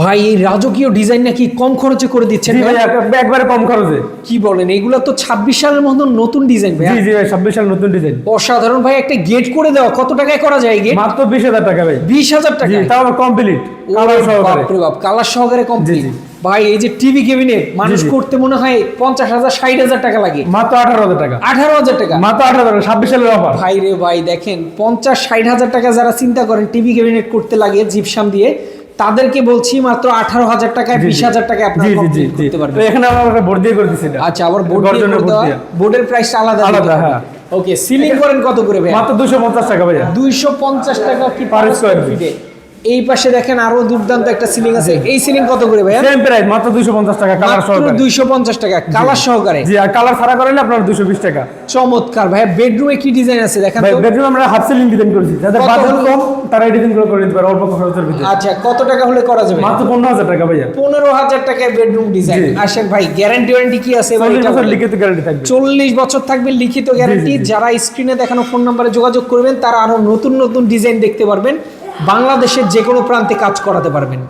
ভাই এই রাজকীয় ডিজাইন নাকি কম খরচে করে দিচ্ছেন একবারে কম খরচে। কি বলেন এগুলো তো ছাব্বিশ সালের মতন নতুন ডিজাইন ভাই জি ভাই ছাব্বিশ সাল নতুন ডিজাইন অসাধারণ ভাই একটা গেট করে দেওয়া কত টাকায় করা যায় গেট মাত্র বিশ হাজার টাকা ভাই। বিশ হাজার টাকা তাও কমপ্লিট কালার সহকারে। কালার সহকারে কমপ্লিট। ভাই এই যে টিভি ক্যাবিনেট মানুষ করতে মনে হয় পঞ্চাশ হাজার ষাট হাজার টাকা লাগে। মাত্র আঠারো হাজার টাকা। আঠারো হাজার টাকা? মাত্র আঠারো হাজার ছাব্বিশ সালের অফার ভাই রে ভাই দেখেন পঞ্চাশ ষাট হাজার টাকা যারা চিন্তা করেন টিভি ক্যাবিনেট করতে লাগে জিপসাম দিয়ে তাদেরকে বলছি মাত্র আঠারো হাজার টাকায় বিশ হাজার টাকা আপনারা কমপ্লিট করতে পারবেন। এখানে আমরা বোর্ড দিয়ে করে দিচ্ছি আচ্ছা আবার বোর্ড দিয়ে। বোর্ডের প্রাইসটা আলাদা আলাদা, হ্যাঁ। ওকে সিলিং করেন কত করে ভাই মাত্র দুশো পঞ্চাশ টাকা ভাই দুইশো পঞ্চাশ টাকা কি পার স্কোয়ার ফিটে এই পাশে দেখেন আরও দুর্দান্ত একটা সিলিং আছে। এই সিলিং কত করে ভাইয়া? সেম প্রাইস মাত্র দুশো পঞ্চাশ টাকা কালার সহকারে। দুইশো পঞ্চাশ টাকা কালার সহকারে। জি আর কালার ছাড়া করেন আপনার দুশো বিশ টাকা। চমৎকার ভাইয়া বেডরুমে কি ডিজাইন আছে দেখেন তো? বেডরুম আমরা হাফ সিলিং ডিজাইন করেছি। যাদের বাজেট কম তারা এই ডিজাইনগুলো করে দিতে পারে অল্প খরচের ভিতরে। আচ্ছা কত টাকা হলে করা যাবে? মাত্র পনেরো হাজার টাকা ভাইয়া। পনেরো হাজার টাকায় বেডরুম ডিজাইন। আসেন ভাই গ্যারান্টি ওয়ারেন্টি কি আছে চল্লিশ এটা বছর লিখিত গ্যারান্টি থাকবে। চল্লিশ বছর থাকবে লিখিত গ্যারান্টি। যারা স্ক্রিনে দেখানো ফোন নাম্বারে যোগাযোগ করবেন তারা আরও নতুন নতুন ডিজাইন দেখতে পারবেন। বাংলাদেশের যে কোনো প্রান্তে কাজ করাতে পারবেন।